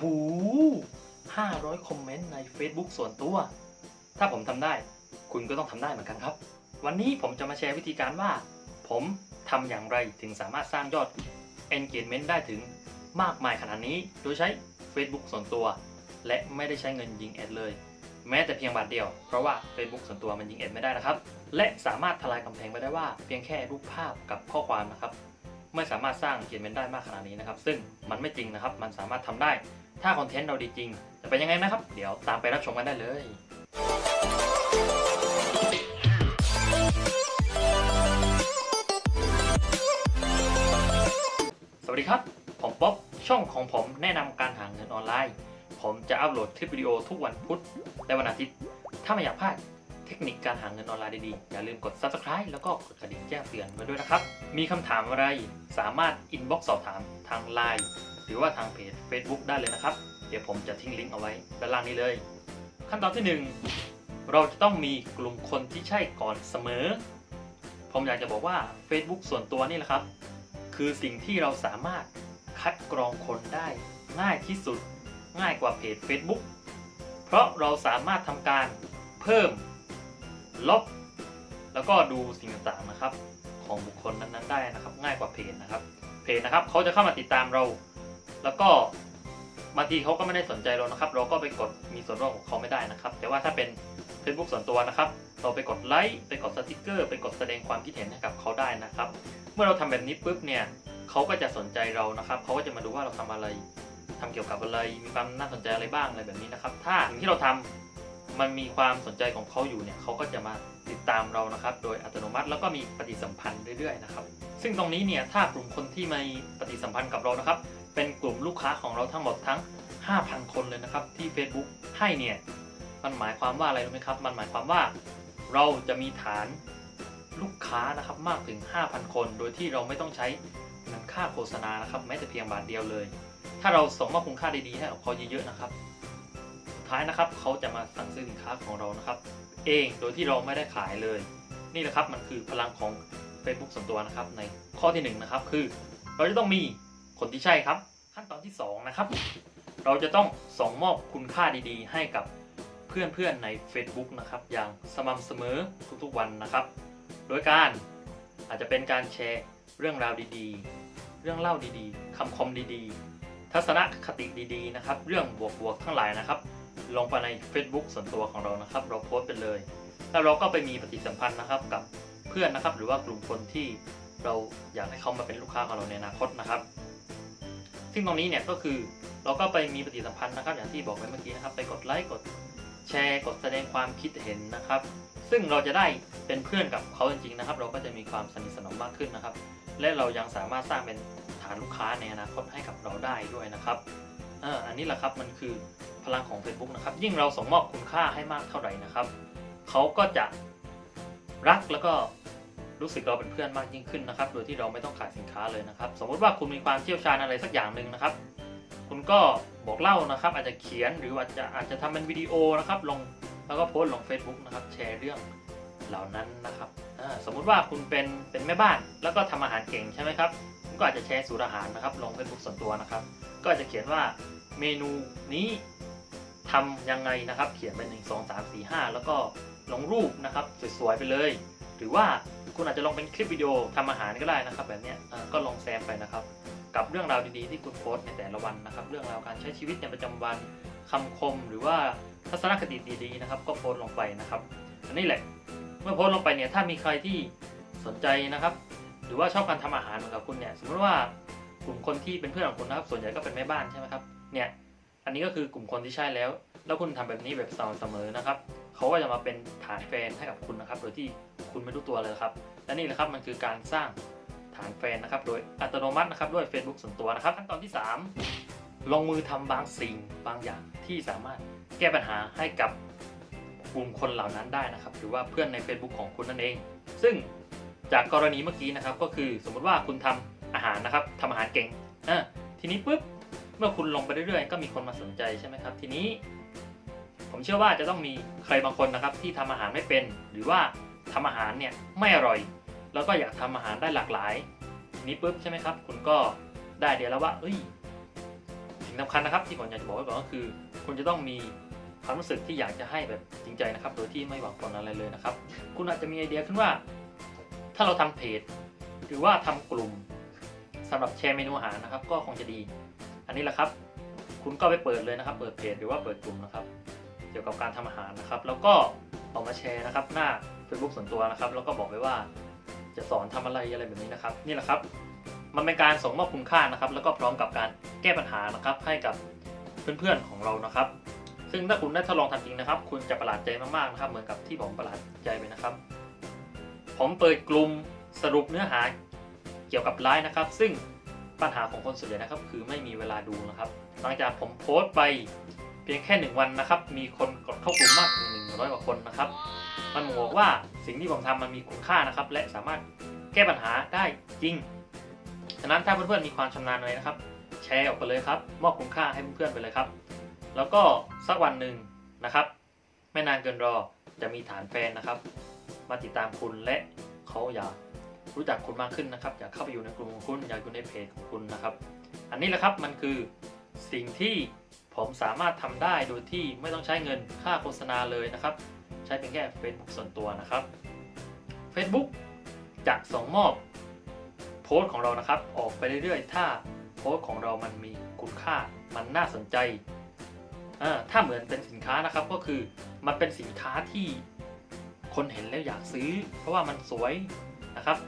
หู 500 คอมเมนต์ใน Facebook ส่วนตัว ถ้าผมทำได้ คุณก็ต้องทำได้เหมือนกันครับ วันนี้ผมจะมาแชร์วิธีการว่า ผมทำอย่างไรถึงสามารถสร้างยอด engagement ได้ถึงมากมายขนาดนี้ โดยใช้ Facebook ส่วนตัว และไม่ได้ใช้เงินยิงแอดเลย แม้แต่เพียงบาทเดียว เพราะว่า Facebook ส่วนตัวมันยิงแอดไม่ได้นะครับ และสามารถทลายกำแพงไปได้ว่าเพียงแค่รูปภาพกับข้อความนะครับไม่สามารถสร้าง engagement ได้มากขนาดนี้นะครับ ซึ่งมันไม่จริงนะครับ มันสามารถทำได้ ถ้าคอนเทนต์เราดีจริง จะเป็นยังไงนะครับ เดี๋ยวตามไปรับชมกันได้เลยสวัสดีครับ ผมป๊อบช่องของผมแนะนำการหาเงินออนไลน์ ผมจะอัปโหลดคลิปวิดีโอทุกวันพุธและวันอาทิตย์ ถ้าไม่อยากพลาดเทคนิคการหาเงินออนไลน์ดีๆ อย่าลืมกด subscribe แล้วก็กดกระดิ่งแจ้งเตือนไว้ด้วยนะครับ มีคำถามอะไรสามารถ inbox สอบถามทาง Line หรือว่าทางเพจ Facebook ได้เลยนะครับ เดี๋ยวผมจะทิ้งลิงก์เอาไว้ด้านล่างนี้เลย ขั้นตอนที่ 1 เราจะต้องมีกลุ่มคนที่ใช่ก่อนเสมอ ผมอยากจะบอกว่า Facebook ส่วนตัวนี่แหละครับ คือสิ่งที่เราสามารถคัดกรองคนได้ง่ายที่สุด ง่ายกว่าเพจ Facebook เพราะเราสามารถทำการเพิ่ม ลบ แล้วก็ดูสิ่งต่างๆนะครับ ของบุคคลนั้นๆได้นะครับ ง่ายกว่าเพจนะครับ เพจนะครับเขาจะเข้ามาติดตามเรา แล้วก็บางทีเขาก็ไม่ได้สนใจเรานะครับ เราก็ไปกดมีส่วนร่วมของเขาไม่ได้นะครับ แต่ว่าถ้าเป็น Facebook ส่วนตัวนะครับ เราไปกดไลค์ไปกดสติกเกอร์ ไปกดแสดงความคิดเห็นให้กับเขาได้นะครับ เมื่อเราทำแบบนี้ปุ๊บเนี่ยเขาก็จะสนใจเรานะครับเขาก็จะมาดูว่าเราทำอะไรทำเกี่ยวกับอะไรมีความน่าสนใจอะไรบ้างอะไรแบบนี้นะครับ ถ้าสิ่งที่เราทำมันมีความสนใจของเขาอยู่เนี่ยเขาก็จะมาติดตามเรานะครับ โดยอัตโนมัติแล้วก็มีปฏิสัมพันธ์เรื่อยๆนะครับ ซึ่งตรงนี้เนี่ยถ้ากลุ่มคนที่มีปฏิสัมพันธ์กับเรานะครับ เป็นกลุ่มลูกค้าของเราทั้งหมดทั้ง 5,000 คนเลยนะครับ ที่ Facebook ให้เนี่ยมันหมายความว่าอะไรรู้ไหมครับ มันหมายความว่าเราจะมีฐานลูกค้านะครับมากถึง 5,000 คน โดยที่เราไม่ต้องใช้เงินค่าโฆษณานะครับแม้แต่เพียงบาทเดียวเลย ถ้าเราส่งมอบคุณค่าดีๆให้กับเขาเยอะๆนะครับสุดท้ายนะครับเขาจะมาสั่งซื้อสินค้าของเรานะครับ เองโดยที่เราไม่ได้ขายเลย นี่แหละครับมันคือพลังของ Facebook ส่วนตัวนะครับในข้อที่หนึ่งนะครับคือเราจะต้องมี คนที่ใช่ครับ ขั้นตอนที่สองนะครับ เราจะต้องส่งมอบคุณค่าดีๆ ให้กับเพื่อนๆใน Facebook นะครับ อย่างสม่ำเสมอทุกๆวันนะครับ โดยการอาจจะเป็นการแชร์เรื่องราวดีๆ เรื่องเล่าดีๆคำคมดีๆ ทัศนคติดีๆนะครับ เรื่องบวกๆทั้งหลายนะครับ ลงไปใน Facebook ส่วนตัวของเรานะครับ เราโพสต์ไปเลย แล้วเราก็ไปมีปฏิสัมพันธ์นะครับกับเพื่อนนะครับ หรือว่ากลุ่มคนที่เราอยากให้เขามาเป็นลูกค้าของเราในอนาคตนะครับ ซึ่งตรงนี้เนี่ยก็คือเราก็ไปมีปฏิสัมพันธ์นะครับ อย่างที่บอกไว้เมื่อกี้นะครับ ไปกดไลค์กดแชร์กดแสดงความคิดเห็นนะครับ ซึ่งเราจะได้เป็นเพื่อนกับเขาจริงๆนะครับ เราก็จะมีความสนิทสนมมากขึ้นนะครับ และเรายังสามารถสร้างเป็นฐานลูกค้าในอนาคตให้กับเราได้ด้วยนะครับเอออันนี้แหละครับมันคือพลังของ Facebook นะครับ ยิ่งเราส่งมอบคุณค่าให้มากเท่าไหร่นะครับเขาก็จะรักแล้วก็ รู้สึกเราเป็นเพื่อนมากยิ่งขึ้นนะครับ โดยที่เราไม่ต้องขายสินค้าเลยนะครับ สมมุติว่าคุณมีความเชี่ยวชาญอะไรสักอย่างหนึ่งนะครับ คุณก็บอกเล่านะครับ อาจจะเขียนหรือว่าจะอาจจะทำเป็นวิดีโอนะครับลงแล้วก็โพสต์ลง Facebook นะครับ แชร์เรื่องเหล่านั้นนะครับสมมุติว่าคุณเป็นเป็นแม่บ้านแล้วก็ทำอาหารเก่งใช่ไหมครับคุณก็อาจจะแชร์สูตรอาหารนะครับ ลง Facebook ส่วนตัวนะครับ ก็อาจจะเขียนว่าเมนูนี้ทำยังไงนะครับ เขียนไปหนึ่งสองสามสี่ห้าแล้วก็ลงรูปนะครับสวยๆไปเลย หรือว่า คุณอาจจะลองเป็นคลิปวิดีโอทำอาหารก็ได้นะครับ แบบนี้ก็ลองแซมไปนะครับ กับเรื่องราวดีๆที่คุณโพสในแต่ละวันนะครับ เรื่องราวการใช้ชีวิตในประจำวันคำคมหรือว่าทัศนคติดีๆนะครับ ก็โพสลงไปนะครับ อันนี้แหละเมื่อโพสลงไปเนี่ยถ้ามีใครที่สนใจนะครับ หรือว่าชอบการทำอาหารเหมือนกับคุณเนี่ยสมมติว่ากลุ่มคนที่เป็นเพื่อนของคุณนะครับ ส่วนใหญ่ก็เป็นแม่บ้านใช่ไหมครับเนี่ยอันนี้ก็คือกลุ่มคนที่ใช่แล้ว แล้วคุณทำแบบนี้แบบสม่ำเสมอนะครับเขาก็จะมาเป็นฐานแฟนให้กับคุณนะครับ โดยที่ คุณไม่รู้ตัวเลยครับ และนี่แหละครับมันคือการสร้างฐานแฟนนะครับ โดยอัตโนมัตินะครับด้วย Facebook ส่วนตัวนะครับขั้นตอนที่ 3 ลงมือทำบางสิ่งบางอย่างที่สามารถแก้ปัญหาให้กับกลุ่มคนเหล่านั้นได้นะครับ หรือว่าเพื่อนใน Facebook ของคุณนั่นเอง ซึ่งจากกรณีเมื่อกี้นะครับ ก็คือสมมติว่าคุณทำอาหารนะครับทำอาหารเก่งอะทีนี้ปุ๊บเมื่อคุณลงไปเรื่อยๆ ก็มีคนมาสนใจใช่ไหมครับ ทีนี้ ผมเชื่อว่าจะต้องมีใครบางคนนะครับที่ทำอาหารไม่เป็น หรือว่า ทำอาหารเนี่ยไม่อร่อย แล้วก็อยากทำอาหารได้หลากหลาย นี้ปุ๊บใช่ไหมครับ คุณก็ได้เดียวแล้วว่าเอ้ยถึงสำคัญนะครับที่ผมอยากจะบอกไว้ก่อนก็คือ คุณจะต้องมีความรู้สึกที่อยากจะให้แบบจริงใจนะครับ โดยที่ไม่หวังผลอะไรเลยนะครับ คุณอาจจะมีไอเดียขึ้นว่า ถ้าเราทำเพจ หรือว่าทำกลุ่มสำหรับแชร์เมนูอาหารนะครับ ก็คงจะดี อันนี้แหละครับ คุณก็ไปเปิดเลยนะครับ เปิดเพจหรือว่าเปิดกลุ่มนะครับ เกี่ยวกับการทำอาหารนะครับ แล้วก็ออกมาแชร์นะครับหน้า Facebook ส่วนตัวนะครับ แล้วก็บอกไว้ว่าจะสอนทำอะไรอะไรแบบนี้นะครับ นี่แหละครับ มันเป็นการส่งมอบคุณค่านะครับ แล้วก็พร้อมกับการแก้ปัญหานะครับ ให้กับเพื่อนๆของเรานะครับ ซึ่งถ้าคุณได้ทดลองทำจริงนะครับ คุณจะประหลาดใจมากๆนะครับ เหมือนกับที่ผมประหลาดใจไปนะครับ ผมเปิดกลุ่มสรุปเนื้อหาเกี่ยวกับไลฟ์นะครับ ซึ่งปัญหาของคนส่วนใหญ่นะครับ คือไม่มีเวลาดูนะครับ หลังจากผมโพสต์ไป พียงแค่หนึ่งวันนะครับ มีคนกดเข้ากลุ่มมากถึงหนึ่งร้อยกว่าคนนะครับ มันบอกว่าสิ่งที่ผมทำมันมีคุณค่านะครับ และสามารถแก้ปัญหาได้จริง ฉะนั้นถ้าเพื่อนๆมีความชำนาญอะไรนะครับ แชร์ออกไปเลยครับ มอบคุณค่าให้เพื่อนๆไปเลยครับ แล้วก็สักวันหนึ่งนะครับ ไม่นานเกินรอจะมีฐานแฟนนะครับ มาติดตามคุณและเขาอยากรู้จักคุณมากขึ้นนะครับ อยากเข้าไปอยู่ในกลุ่มของคุณอยากอยู่ในเพจของคุณนะครับ อันนี้แหละครับมันคือสิ่งที่ ผมสามารถทำได้โดยที่ไม่ต้องใช้เงินค่าโฆษณาเลยนะครับ ใช้เพียงแค่ Facebook ส่วนตัวนะครับ Facebook จะส่งมอบโพสต์ของเรานะครับ ออกไปเรื่อยๆ ถ้าโพสต์ของเรามันมีคุณค่ามันน่าสนใจถ้าเหมือนเป็นสินค้านะครับก็คือมันเป็นสินค้าที่คนเห็นแล้วอยากซื้อ เพราะว่ามันสวยนะครับ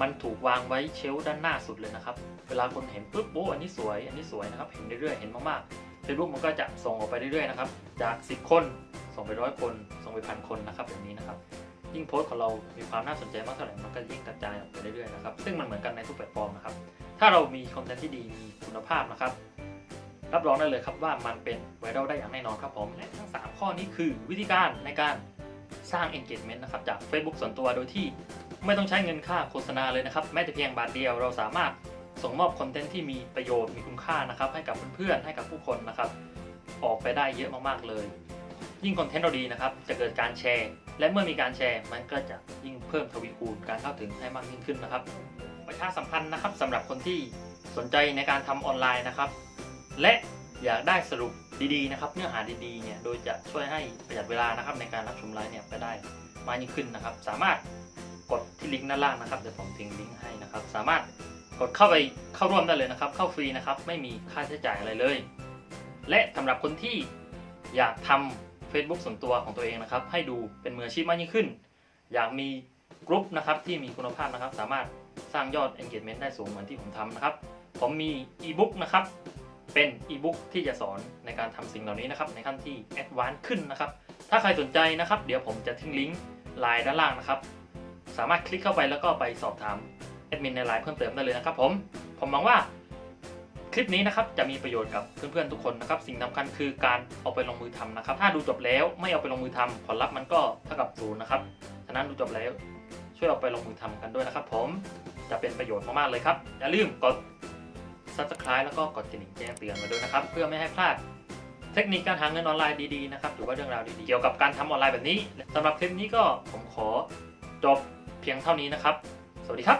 มันถูกวางไว้เชลด้านหน้าสุดเลยนะครับ เวลาคนเห็นปุ๊บโอ้อันนี้สวย อันนี้สวยนะครับ เห็นเรื่อยๆ เห็นมากๆ Facebook มันก็จะส่งออกไปเรื่อยๆนะครับ จาก 10 คนส่งไปร้อยคน ส่งไปพันคนนะครับแบบนี้นะครับ ยิ่งโพสต์ของเรา มีความน่าสนใจมากเท่าไหร่ มันก็ยิ่งกระจายออกไปเรื่อยๆนะครับ ซึ่งมันเหมือนกันในทุกแพลตฟอร์มนะครับ ถ้าเรามีคอนเทนต์ที่ดี มีคุณภาพนะครับ รับรองได้เลยครับว่ามันเป็นไวรัลได้อย่างแน่นอนครับผม และทั้ง 3 ข้อนี้คือวิธีการในการสร้าง engagement นะครับจาก Facebook ส่วนตัวโดยที่ไม่ต้องใช้เงินค่าโฆษณาเลยนะครับ แม้แต่เพียงบาทเดียวเราสามารถ ส่งมอบคอนเทนต์ที่มีประโยชน์มีคุณค่านะครับ ให้กับเพื่อนๆให้กับผู้คนนะครับ ออกไปได้เยอะมากๆเลย ยิ่งคอนเทนต์เราดีนะครับ จะเกิดการแชร์ และเมื่อมีการแชร์ มันก็จะยิ่งเพิ่มทวีคูณการเข้าถึงให้มากยิ่งขึ้นนะครับ ประชาสัมพันธ์นะครับสำหรับคนที่สนใจในการทำออนไลน์นะครับ และอยากได้สรุปดีๆนะครับเนื้อหาดีๆเนี่ยโดยจะช่วยให้ประหยัดเวลานะครับในการรับชมไลฟ์เนี่ยไปได้มากยิ่งขึ้นนะครับ สามารถกดที่ลิงก์ด้านล่างนะครับเดี๋ยวผมทิ้งลิงก์ให้นะครับ สามารถ กดเข้าไปเข้าร่วมได้เลยนะครับ เข้าฟรีนะครับ ไม่มีค่าใช้จ่ายอะไรเลย และสำหรับคนที่อยากทำ Facebook ส่วนตัวของตัวเองนะครับ ให้ดูเป็นมืออาชีพมากยิ่งขึ้น อยากมีกลุ่มนะครับที่มีคุณภาพนะครับ สามารถสร้างยอด engagement ได้สูงเหมือนที่ผมทำนะครับ ผมมีอีบุ๊กนะครับ เป็นอีบุ๊กที่จะสอนในการทำสิ่งเหล่านี้นะครับ ในขั้นที่แอดวานซ์ขึ้นนะครับ ถ้าใครสนใจนะครับ เดี๋ยวผมจะทิ้งลิงก์ไลน์ด้านล่างนะครับ สามารถคลิกเข้าไปแล้วก็ไปสอบถาม แอดมินในไลน์เพิ่มเติมได้เลยนะครับผม ผมหวังว่าคลิปนี้นะครับจะมีประโยชน์กับเพื่อนๆทุกคนนะครับสิ่งสำคัญคือการเอาไปลงมือทำนะครับ ถ้าดูจบแล้วไม่เอาไปลงมือทำผลลัพธ์มันก็เท่ากับศูนย์นะครับฉะนั้นดูจบแล้วช่วยเอาไปลงมือทำกันด้วยนะครับ ผมจะเป็นประโยชน์มากๆเลยครับอย่าลืมกด subscribe แล้วก็กดกระดิ่งแจ้งเตือนมาด้วยนะครับ เพื่อไม่ให้พลาด เทคนิคการหาเงินออนไลน์ดีๆนะครับหรือว่าเรื่องราวดีๆเกี่ยวกับการทำออนไลน์แบบนี้สำหรับคลิปนี้ก็ผมขอจบเพียงเท่านี้นะครับ สวัสดีครับ